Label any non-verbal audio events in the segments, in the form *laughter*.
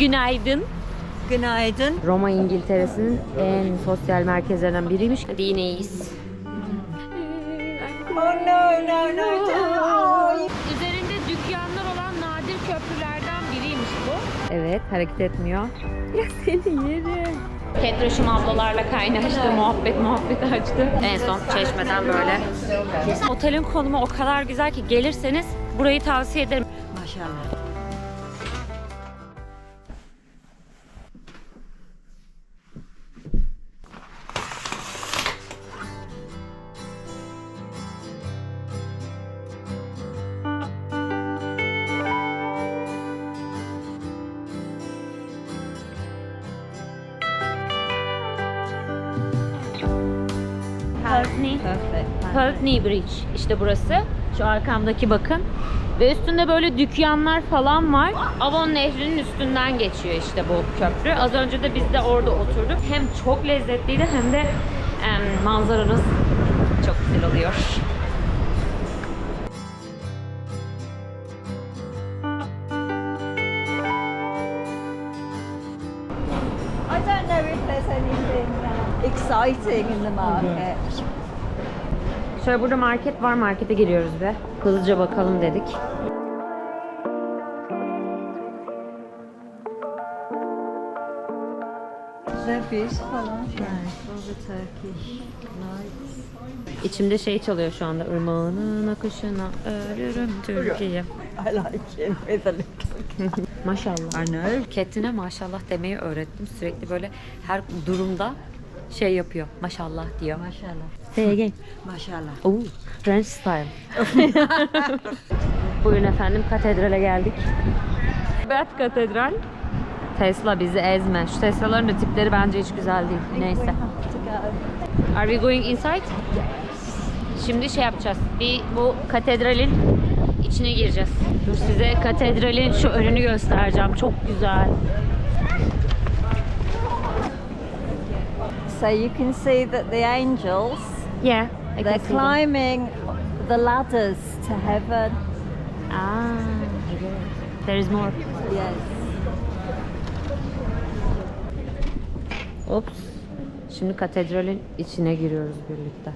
Günaydın. Günaydın. Roma İngiltere'sinin en sosyal merkezlerinden biriymiş. Hadi yine iyiyiz. Oh no no no. Oh, Üzerinde dükkanlar olan nadir köprülerden biriymiş bu. Evet, hareket etmiyor. Ya seni yerim. Petroşum ablalarla kaynaştı, muhabbet muhabbet açtı. En son çeşmeden böyle. Otelin konumu o kadar güzel ki gelirseniz burayı tavsiye ederim. maşallah. Putney. Perfect. Putney Bridge işte burası. Şu arkamdaki bakın. Ve üstünde böyle dükkanlar falan var. Avon Nehri'nin üstünden geçiyor işte bu köprü. Az önce de biz de orada oturduk. Hem çok lezzetliydi hem de em, manzaranız çok güzel oluyor. I don't know if there's anything uh, exciting in the market. Şöyle burada market var. Markete giriyoruz be. Hızlıca bakalım dedik. Turkish lights. İçimde şey çalıyor şu anda. Irmağının akışına ölürüm Türkiye. I like little. Maşallah. I know. Kettin'e maşallah demeyi öğrettim. Sürekli böyle her durumda şey yapıyor. Maşallah diyor. Maşallah. Again. Maşallah. Oo, French style. *laughs* Buyurun efendim katedrale geldik. Bet Katedral. Tesla bizi ezme. Şu Tesla'ların da tipleri bence hiç güzel değil. Neyse. Are we going inside? Şimdi şey yapacağız. Bir bu katedralin içine gireceğiz. Dur size katedralin şu önünü göstereceğim. Çok güzel. So you can see that the angels, Yeah. I they're climbing the ladders to heaven. Ah, there is more. Yes. Ops. Şimdi katedralin içine giriyoruz birlikte.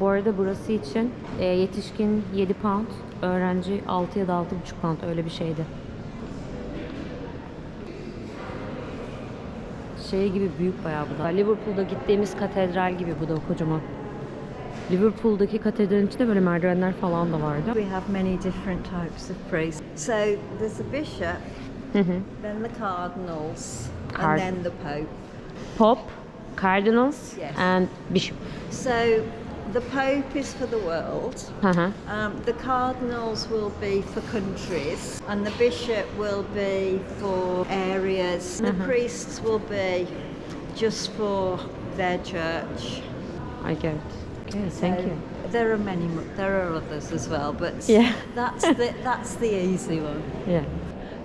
Bu arada burası için e, yetişkin 7 pound, öğrenci 6 ya da 6,5 pound öyle bir şeydi. Şey gibi büyük bayağı bu da. Liverpool'da gittiğimiz katedral gibi bu da kocaman. Liverpool'daki katedralin içinde böyle merdivenler falan da vardı. We have many different types of priests. So there's a bishop, then the cardinals, Card- and then the pope. Pope, cardinals Yes. and bishop. So the pope is for the world. Hı. Um, the cardinals will be for countries, and the bishop will be for areas. The priests will be just for their church. I get it. Thank So you. There are many. There are others as well, but Yeah. that's the that's the easy one. *laughs* Yeah.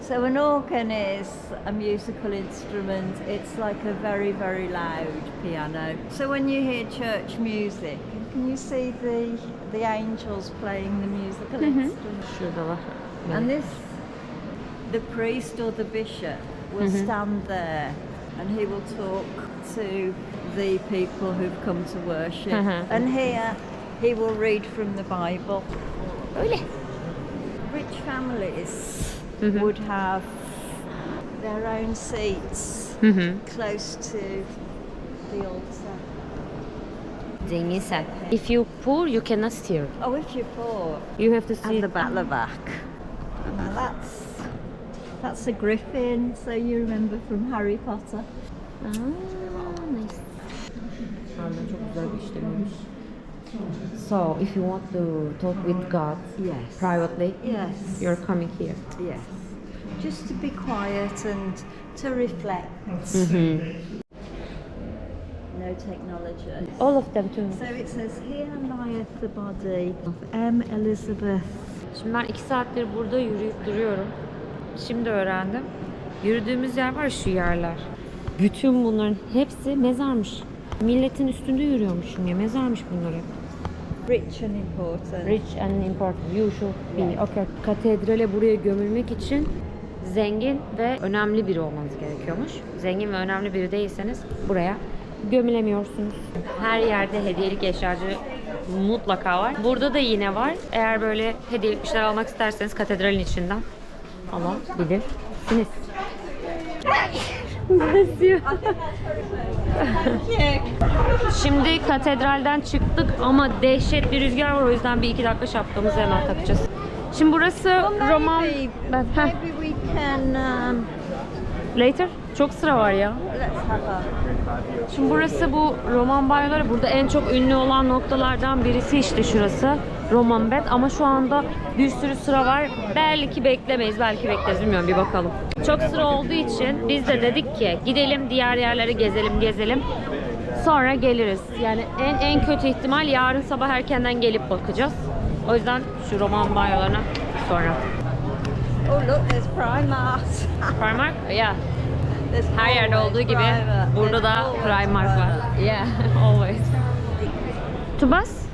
So an organ is a musical instrument. It's like a very very loud piano. So when you hear church music, can you see the the angels playing the musical instrument? Şuradalar. And this, the priest or the bishop will stand there and he will talk to the people who've come to worship. Mhm. And here he will read from the Bible. Öyle. Rich families Mhm. would have their own seats Hı hı. close to the altar. Zenginsen. If you pull, you cannot steer. Oh, if you pull, You have to see and the back, the back. And that's that's a griffin, so you remember from Harry Potter. Aa, nice. So, if you want to talk with God Yes. privately, Yes. you're coming here. Yes. Just to be quiet and to reflect. No technology. All of them too. So it says, Here lieth the body of M. Elizabeth. Şimdi ben iki saattir burada yürüyüp duruyorum. Şimdi öğrendim. Yürüdüğümüz yer var şu yerler. Bütün bunların hepsi mezarmış. Milletin üstünde yürüyormuşum ya. Mezarmış bunlar hep. Rich and important. Rich and important. You should be. Okay. Katedrale buraya gömülmek için zengin ve önemli biri olmanız gerekiyormuş. Zengin ve önemli biri değilseniz buraya gömülemiyorsunuz. Her yerde hediyelik eşyacı mutlaka var. Burada da yine var. Eğer böyle hediyelik bir şeyler almak isterseniz katedralin içinden alabilirsiniz. *laughs* Basıyor. *laughs* Şimdi katedralden çıktık ama dehşet bir rüzgar var o yüzden bir iki dakika şapkamızı hemen takacağız. Şimdi burası Roman... Heh. Um, Later. Çok sıra var ya. Şimdi burası bu Roman banyoları. Burada en çok ünlü olan noktalardan birisi işte şurası. Roman bed ama şu anda bir sürü sıra var. Belki beklemeyiz, belki bekleriz bilmiyorum bir bakalım. Çok sıra olduğu için biz de dedik ki gidelim diğer yerleri gezelim gezelim. Sonra geliriz. Yani en en kötü ihtimal yarın sabah erkenden gelip bakacağız. O yüzden şu Roman banyolarına sonra. Oh look, there's Primark. Primark? Yeah. There's Her yerde olduğu gibi burada da Primark var. Yeah, *laughs* always. To bus?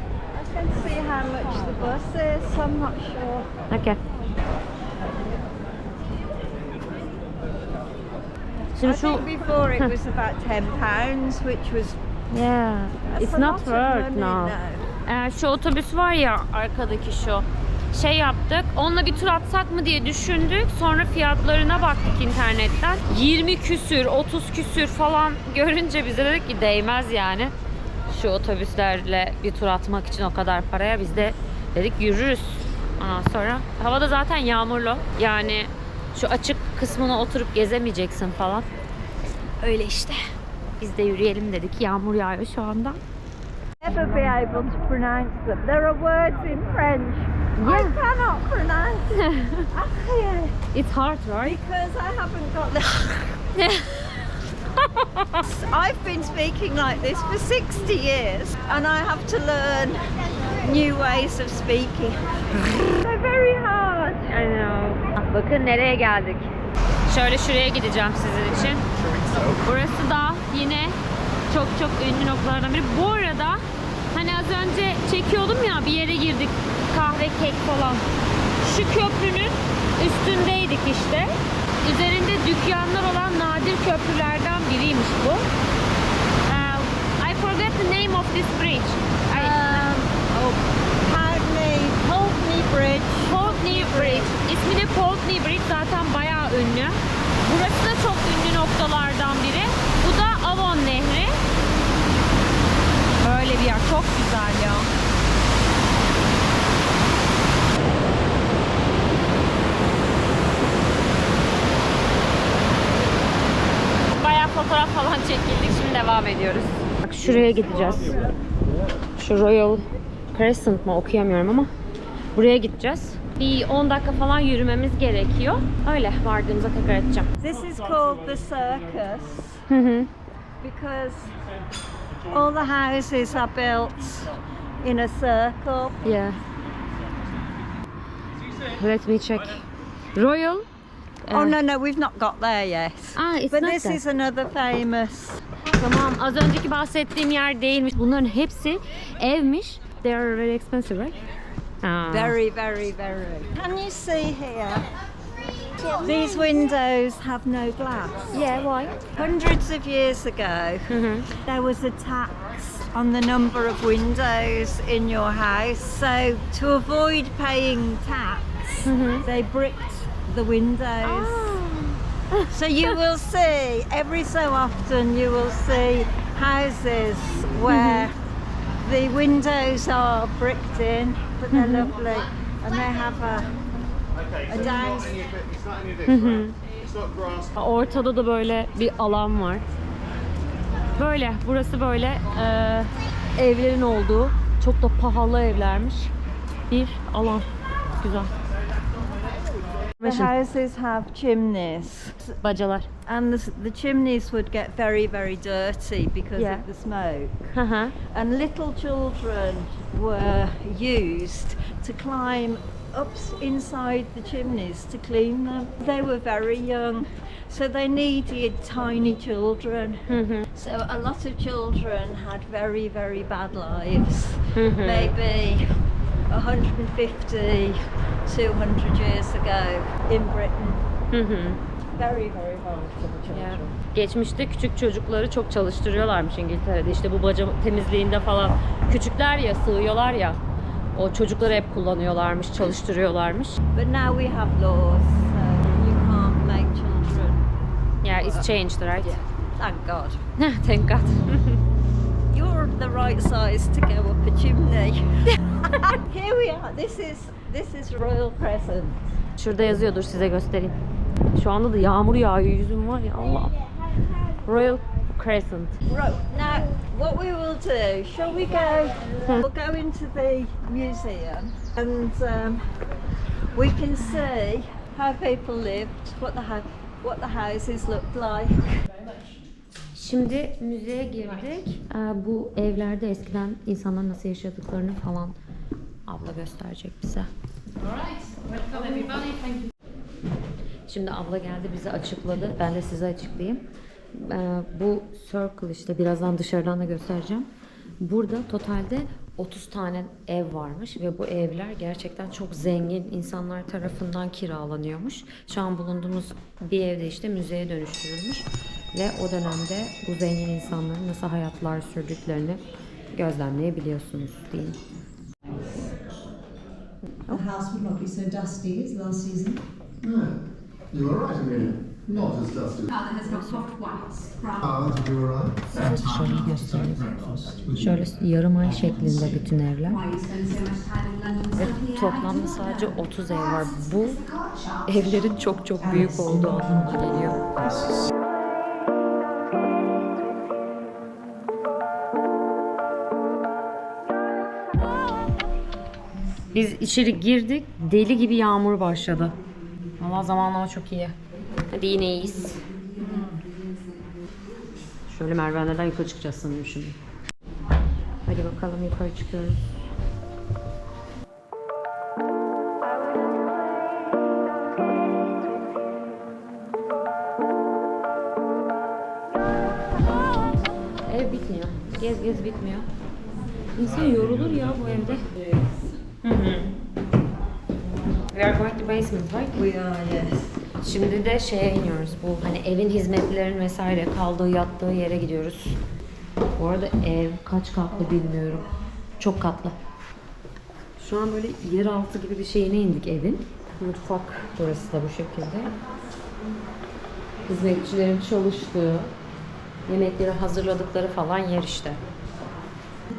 How much the bus is. I'm not sure. Okay. Şimdi I şu think before it was *laughs* about ten pounds, which was yeah, that's it's a not of worth money now. Ee, şu otobüs var ya arkadaki şu şey yaptık. Onunla bir tur atsak mı diye düşündük. Sonra fiyatlarına baktık internetten. 20 küsür, 30 küsür falan görünce bize dedik ki değmez yani. Şu otobüslerle bir tur atmak için o kadar paraya biz de dedik yürürüz. Ondan sonra havada zaten yağmurlu. Yani şu açık kısmına oturup gezemeyeceksin falan. Öyle işte. Biz de yürüyelim dedik. Yağmur yağıyor şu anda. Never be able to pronounce them. There are words in French I Yeah. cannot pronounce. Actually, *laughs* It's hard, right? because I haven't got the. *laughs* I've been speaking like this for 60 years, and I have to learn new ways of speaking. They're very hard. I know. Bakın nereye geldik. Şöyle şuraya gideceğim sizin için. Burası da yine çok çok ünlü noktalardan biri. Bu arada hani az önce çekiyordum ya bir yere girdik kahve kek falan. Şu köprünün üstündeydik işte. Üzerinde dükkanlar olan nadir köprülerden biriymiş bu. Uh, I forget the name of this bridge. I, Um, oh, Putney, Putney Bridge. Putney Bridge. İsmi de Putney Bridge zaten bayağı ünlü. Burası da çok ünlü noktalardan biri. Bu da Avon Nehri. Böyle bir yer. Çok güzel ya. Bayağı fotoğraf falan çekildik. Şimdi devam ediyoruz. Bak şuraya gideceğiz. Şu Royal Crescent mı okuyamıyorum ama buraya gideceğiz. Bir 10 dakika falan yürümemiz gerekiyor. Öyle vardığımıza tekrar edeceğim. This is called the circus Hı hı. because all the houses are built in a circle. Yeah. Let me check. Royal. Oh uh, no, no, we've not got there yet. Ah, it's But not this that. is another famous. Tamam az önceki bahsettiğim yer değilmiş. Bunların hepsi evmiş. They are very expensive, right? Ah. Very, very, very. Can you see here? These windows have no glass. Yeah, why? Hundreds of years ago, hı. there was a tax on the number of windows in your house. So, to avoid paying tax, Mhm. they bricked the windows. Ah. So, you will *laughs* see every so often, you will see houses where the windows are bricked in, but they're lovely and they have a, a down. Hı hı. Ortada da böyle bir alan var. Böyle, burası böyle eee, evlerin olduğu, çok da pahalı evlermiş bir alan. Güzel. The houses have chimneys. Bacalar. And the, the chimneys would get very, very dirty because Yeah. of the smoke. Hı. And little children were used to climb up inside the chimneys to clean them. They were very young, so they needed tiny children. Hı. So a lot of children had very, very bad lives. Mhm. Maybe 150, 200 years ago in Britain. Hı hı. Very, very hard for the children. Geçmişte küçük çocukları çok çalıştırıyorlarmış İngiltere'de. İşte bu baca temizliğinde falan. Küçükler ya, sığıyorlar ya. O çocukları hep kullanıyorlarmış, çalıştırıyorlarmış. But now we have laws, so you can't make children. Yeah, it's changed, right? Thank God. *laughs* Thank God. You're the right size to go up a chimney. *laughs* *laughs* Here we are. This is this is Royal Crescent. Şurada yazıyordur size göstereyim. Şu anda da yağmur yağıyor yüzüm var ya Allah. Royal Crescent. Right now, what we will do? Shall we go? We'll go into the museum, and um, we can see how people lived, what the what the houses looked like. Şimdi müzeye girdik. Ee, bu evlerde eskiden insanlar nasıl yaşadıklarını falan abla gösterecek bize. Şimdi abla geldi bize açıkladı. Ben de size açıklayayım. Ee, bu circle işte birazdan dışarıdan da göstereceğim. Burada totalde 30 tane ev varmış ve bu evler gerçekten çok zengin insanlar tarafından kiralanıyormuş. Şu an bulunduğumuz bir evde işte müzeye dönüştürülmüş ve o dönemde bu zengin insanların nasıl hayatlar sürdüklerini gözlemleyebiliyorsunuz diyeyim. The house would not be so dusty as last season. No, you were right, Amelia. Not as dusty. Father has got soft whites, brown. Ah, did you were right. Dışarıyı göstereyim. Şöyle yarım ay şeklinde bütün evler. Why you spend so much time in London Ve toplamda sadece 30 ev var. Bu evlerin çok çok büyük olduğu anlamına geliyor. Biz içeri girdik, deli gibi yağmur başladı. Valla zamanlama çok iyi. Hadi yine iyiyiz. Şöyle merdivenlerden yukarı çıkacağız sanırım şimdi. Hadi bakalım yukarı çıkıyoruz. Ev bitmiyor. Gez gez bitmiyor. İnsan yorulur ya bu evde. Hı. We are going to basement, right? We are, yes. Şimdi de şeye iniyoruz. Bu hani evin hizmetlerin vesaire kaldığı yattığı yere gidiyoruz. Bu arada ev kaç katlı bilmiyorum. Çok katlı. Şu an böyle yeraltı gibi bir şeyine indik evin. Mutfak burası da bu şekilde. Hizmetçilerin çalıştığı, yemekleri hazırladıkları falan yer işte.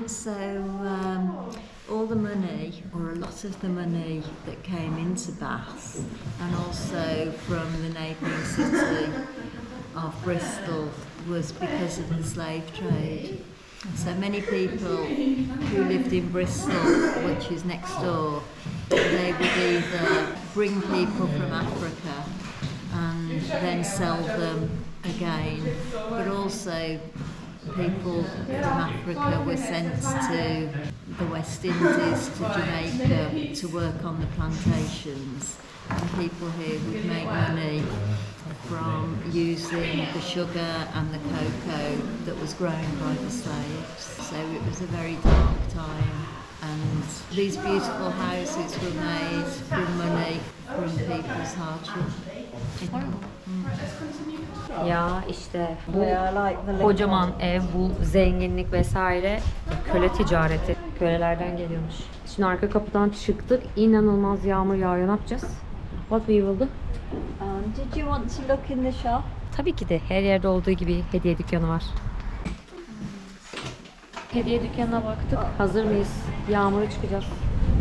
So um, all the money, or a lot of the money that came into Bath, and also from the neighbouring city of Bristol, was because of the slave trade. So many people who lived in Bristol, which is next door, they would either bring people from Africa and then sell them again, but also people from Africa were sent to the West Indies, to Jamaica, to work on the plantations. And people here would make money from using the sugar and the cocoa that was grown by the slaves. So it was a very dark time. And these beautiful houses were made from money from people's hardship. Mm. Ya işte bu kocaman ev, bu zenginlik vesaire köle ticareti. Kölelerden geliyormuş. Şimdi arka kapıdan çıktık. İnanılmaz yağmur yağıyor. Ne yapacağız? What we will do? Um, did you want to look in the shop? Tabii ki de her yerde olduğu gibi hediye dükkanı var. Hediye dükkanına baktık. Hazır mıyız? Yağmura çıkacağız.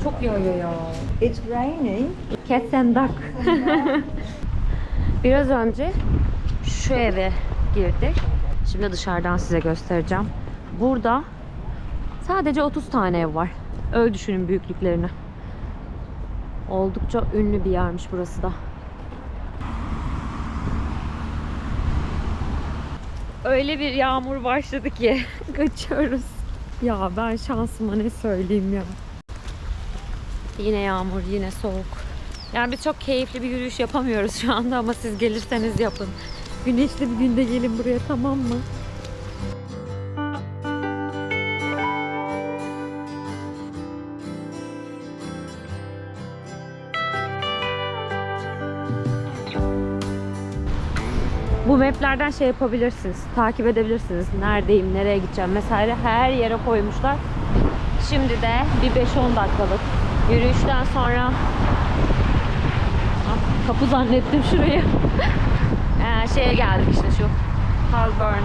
Çok yağıyor ya. It's raining. Cats and Duck. *laughs* Biraz önce şu eve girdik. Şimdi dışarıdan size göstereceğim. Burada sadece 30 tane ev var. Öyle düşünün büyüklüklerini. Oldukça ünlü bir yermiş burası da. Öyle bir yağmur başladı ki *laughs* kaçıyoruz. Ya ben şansıma ne söyleyeyim ya. Yine yağmur, yine soğuk. Yani biz çok keyifli bir yürüyüş yapamıyoruz şu anda ama siz gelirseniz yapın. Güneşli bir günde gelin buraya tamam mı? Bu maplerden şey yapabilirsiniz. Takip edebilirsiniz. Neredeyim, nereye gideceğim vesaire. Her yere koymuşlar. Şimdi de bir 5-10 dakikalık yürüyüşten sonra Ah, kapı zannettim şurayı. Şeye geldik işte şu Halburn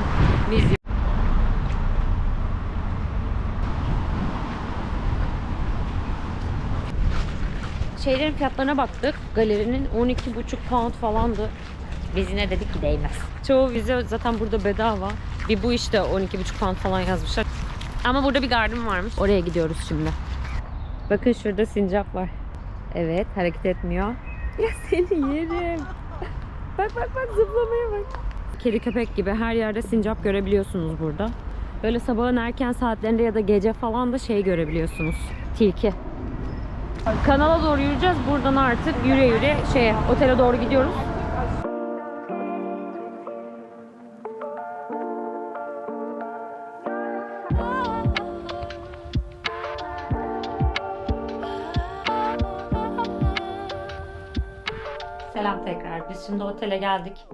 Museum. Şeylerin fiyatlarına baktık. Galerinin 12,5 pound falandı. Biz yine dedik ki değmez. Çoğu vize zaten burada bedava. Bir bu işte 12,5 pound falan yazmışlar. Ama burada bir garden varmış. Oraya gidiyoruz şimdi. Bakın şurada sincap var. Evet hareket etmiyor. Ya seni yerim. Bak bak bak zıplamaya bak. Kedi köpek gibi her yerde sincap görebiliyorsunuz burada. Böyle sabahın erken saatlerinde ya da gece falan da şey görebiliyorsunuz. Tilki. Kanala doğru yürüyeceğiz. Buradan artık yürüye yürüye şeye otele doğru gidiyoruz. Biz şimdi otele geldik.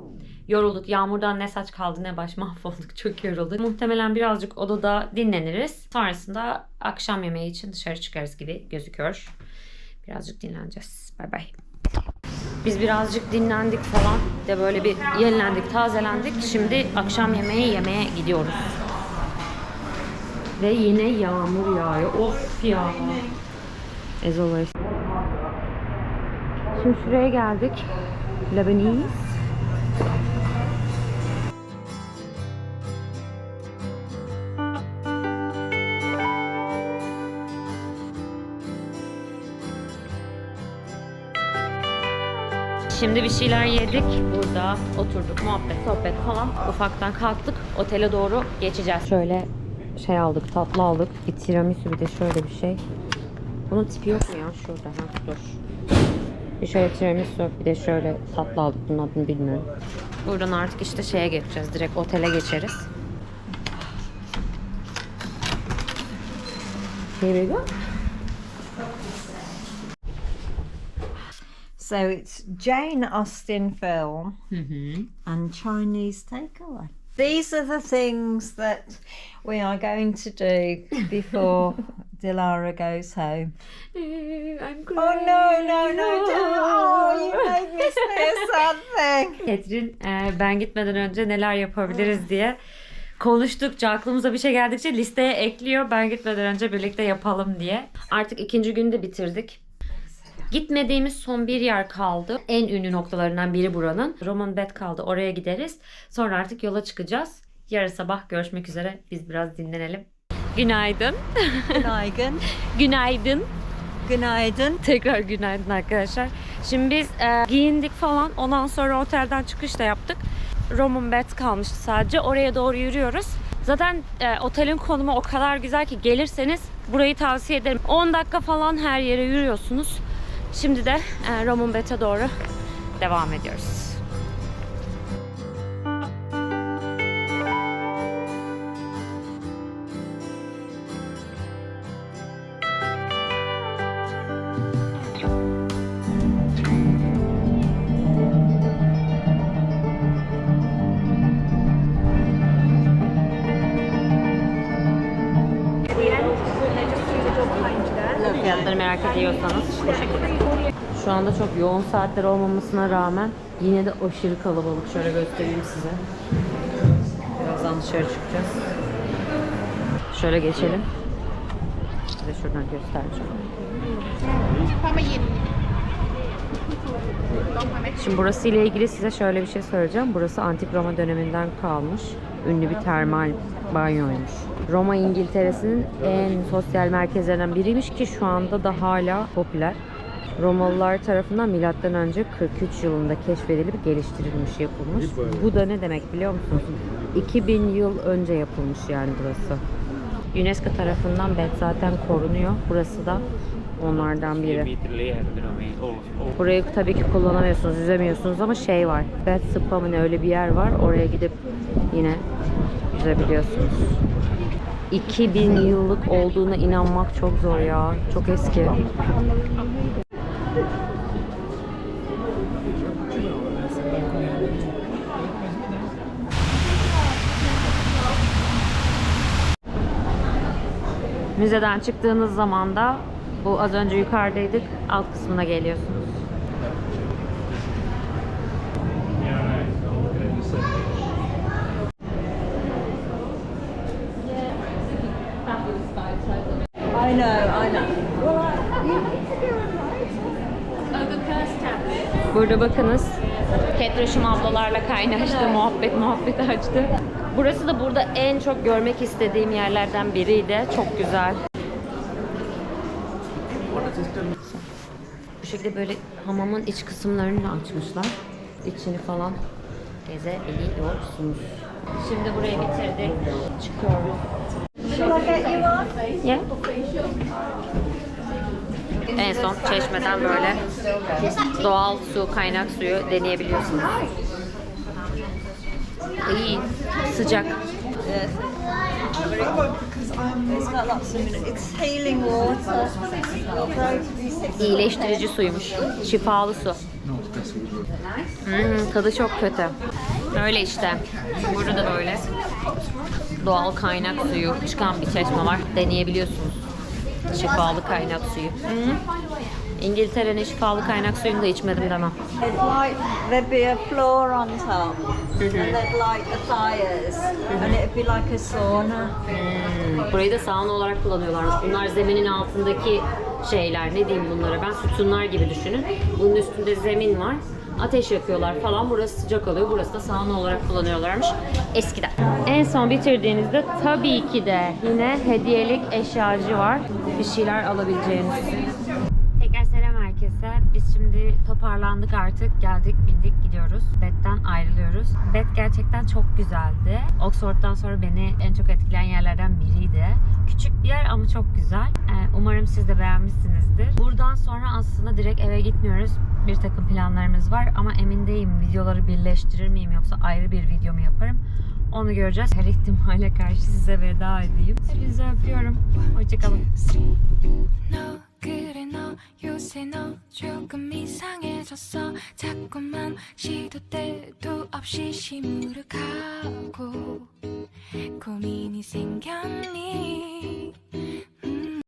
Yorulduk. Yağmurdan ne saç kaldı ne baş *laughs* mahvolduk. Çok yorulduk. Muhtemelen birazcık odada dinleniriz. Sonrasında akşam yemeği için dışarı çıkarız gibi gözüküyor. Birazcık dinleneceğiz. Bay bay. Biz birazcık dinlendik falan. De böyle bir yenilendik, tazelendik. Şimdi akşam yemeği yemeye gidiyoruz. Ve yine yağmur yağıyor. Of ya. As always. Şimdi şuraya geldik. Lebanese. Şimdi bir şeyler yedik. Burada oturduk, muhabbet, sohbet falan. Ufaktan kalktık. Otele doğru geçeceğiz. Şöyle şey aldık, tatlı aldık. Bir tiramisu bir de şöyle bir şey. Bunun tipi yok mu ya? Şurada. Ha, dur. Bir şöyle tiramisu, bir de şöyle tatlı aldık. Bunun adını bilmiyorum. Buradan artık işte şeye geçeceğiz. Direkt otele geçeriz. Here we go. So it's Jane Austen film and Chinese takeaway. These are the things that we are going to do before *laughs* Dilara goes home. I'm Oh no, no, no, don't. Oh, you made me say a sad thing. Ketrin e, ben gitmeden önce neler yapabiliriz diye konuştukça aklımıza bir şey geldikçe listeye ekliyor. Ben gitmeden önce birlikte yapalım diye. Artık ikinci günde bitirdik. Gitmediğimiz son bir yer kaldı. En ünlü noktalarından biri buranın. Roman Bed kaldı. Oraya gideriz. Sonra artık yola çıkacağız. Yarın sabah görüşmek üzere. Biz biraz dinlenelim. Günaydın. Günaydın. Günaydın. Günaydın. Tekrar günaydın arkadaşlar. Şimdi biz e, giyindik falan. Ondan sonra otelden çıkış da yaptık. Roman Bed kalmıştı sadece. Oraya doğru yürüyoruz. Zaten e, otelin konumu o kadar güzel ki gelirseniz burayı tavsiye ederim. 10 dakika falan her yere yürüyorsunuz. Şimdi de e, Roman Bed'e doğru devam ediyoruz. Şekilde. Şu anda çok yoğun saatler olmamasına rağmen yine de aşırı kalabalık. Şöyle göstereyim size. Birazdan dışarı çıkacağız. Şöyle geçelim. Size şuradan göstereceğim. Şimdi burası ile ilgili size şöyle bir şey söyleyeceğim. Burası antik Roma döneminden kalmış ünlü bir termal banyoymuş. Roma İngiltere'sinin en sosyal merkezlerinden biriymiş ki şu anda da hala popüler. Romalılar tarafından milattan önce 43 yılında keşfedilip geliştirilmiş, yapılmış. Bu da ne demek biliyor musunuz? 2000 yıl önce yapılmış yani burası. UNESCO tarafından Bed zaten korunuyor. Burası da onlardan biri. Burayı tabii ki kullanamıyorsunuz, yüzemiyorsunuz ama şey var. Bed Spa öyle bir yer var. Oraya gidip yine gezdirebiliyorsunuz. 2000 yıllık olduğuna inanmak çok zor ya. Çok eski. Müzeden çıktığınız zaman da bu az önce yukarıdaydık alt kısmına geliyorsunuz. Burada bakınız. Petroşum ablalarla kaynaştı, muhabbet muhabbet açtı. Burası da burada en çok görmek istediğim yerlerden biriydi. Çok güzel. Bu şekilde böyle hamamın iç kısımlarını da açmışlar. İçini falan gezebiliyorsunuz. Şimdi burayı bitirdik. Çıkıyoruz. Yeah. En son çeşmeden böyle doğal su, kaynak suyu deneyebiliyorsunuz. İyi, sıcak. İyileştirici suymuş. Şifalı su. Hmm, tadı çok kötü. Öyle işte. Burada da böyle doğal kaynak suyu çıkan bir çeşme var. Deneyebiliyorsunuz. Şifalı kaynak suyu. Hı. İngiltere'nin şifalı kaynak suyunu da içmedim demem. It's like there'd be a floor on top, and there'd light the fires, and it'd be like a sauna. Hmm, Burayı da sauna olarak kullanıyorlarmış. Bunlar zeminin altındaki şeyler. Ne diyeyim bunlara ben? Sütunlar gibi düşünün. Bunun üstünde zemin var. Ateş yakıyorlar falan. Burası sıcak oluyor. Burası da sauna olarak kullanıyorlarmış eskiden. En son bitirdiğinizde tabii ki de yine hediyelik eşyacı var. Bir şeyler alabileceğiniz. Herkese. Biz şimdi toparlandık artık. Geldik, bindik, gidiyoruz. Bed'den ayrılıyoruz. Bed gerçekten çok güzeldi. Oxford'dan sonra beni en çok etkileyen yerlerden biriydi. Küçük bir yer ama çok güzel. Ee, Umarım siz de beğenmişsinizdir. Buradan sonra aslında direkt eve gitmiyoruz. Bir takım planlarımız var ama emin değilim videoları birleştirir miyim yoksa ayrı bir video mu yaparım? Onu göreceğiz. Her ihtimale karşı size veda edeyim. Hepinizi öpüyorum. Hoşçakalın. 너 그래 너 요새 너 조금 이상해졌어. 자꾸만 시도 때도 없이 시무룩하고 고민이 생겼니? 음,